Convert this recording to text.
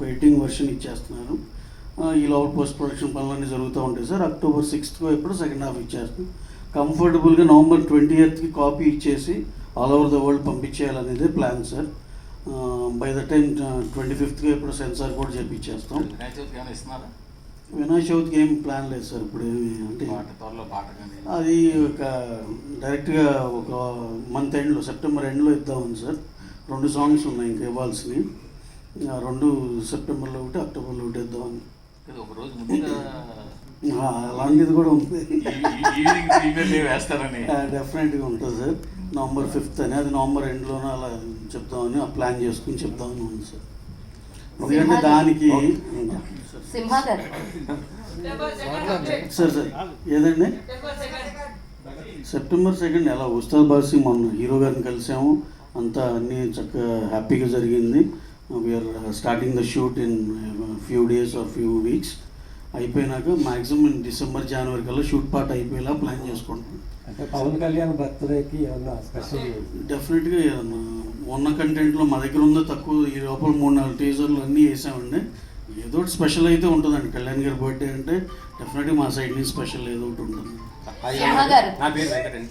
Of editing version ఇచ్చేస్తున్నారు. ఈ లోపల పోస్ట్ ప్రొడక్షన్ పనులన్నీ జరుగుతూ ఉంటాయి సార్. అక్టోబర్ సిక్స్త్ ఎప్పుడు సెకండ్ హాఫ్ ఇచ్చేస్తాం. కంఫర్టబుల్గా నవంబర్ ట్వంటీ ఎయిత్కి కాపీ ఇచ్చేసి all over the world పంపించేయాలనేదే plan sir. By the time twenty ఫిఫ్త్గా ఇప్పుడు సెన్సార్ కూడా చేపించేస్తాం. వినాయక చవితికి ఏం ప్లాన్ లేదు సార్ ఇప్పుడు ఏమి అంటే అది ఒక డైరెక్ట్గా ఒక మంత్ ఎండ్లో సెప్టెంబర్ ఎండ్లో ఇద్దామని సార్. రెండు సాంగ్స్ ఉన్నాయి ఇంకా ఇవ్వాల్సినవి. రెండు సెప్టెంబర్లో ఒకటి అక్టోబర్లో ఒకటి ఇద్దామని ఇది ఒక రోజు ముందుగా ఆ, అలాంటిది కూడా ఉంది. డెఫినెట్గా ఉంటుంది సార్. నవంబర్ ఫిఫ్త్ అని అది నవంబర్ ఎండ్లోనే అలా చెప్దామని ఆ ప్లాన్ చేసుకుని చెప్దామని ఉంది సార్. ఎందుకంటే దానికి సార్ సార్ ఏదండి? సెప్టెంబర్ సెకండ్ ఎలా? ఉస్తాద్ బాసి మొన్న హీరో గారిని కలిసాము. అంతా అన్నీ చక్కగా హ్యాపీగా జరిగింది. We're starting the shoot in few days or few weeks అయిపోయినాక మ్యాక్సిమం డిసెంబర్ జనవరి కల్లా షూట్ పార్ట్ అయిపోయేలా ప్లాన్ చేసుకుంటాం. అంటే పవన్ కళ్యాణ్ బర్త్డేకి ఏమన్నా స్పెషల్ డెఫినెట్గా ఏదన్నా ఉన్న కంటెంట్లో మా దగ్గర ఉందో తక్కువ ఈ లోపల మూడు నాలుగు టీజర్లు అన్నీ వేసామండి. ఏదో ఒకటి స్పెషల్ అయితే ఉంటుందండి. కళ్యాణ్ గారి బర్త్డే అంటే డెఫినెట్గా మా సైడ్ నుంచి స్పెషల్ ఏదో ఒకటి ఉంటుంది. సింహ గారు. నా పేరు వెంకటండి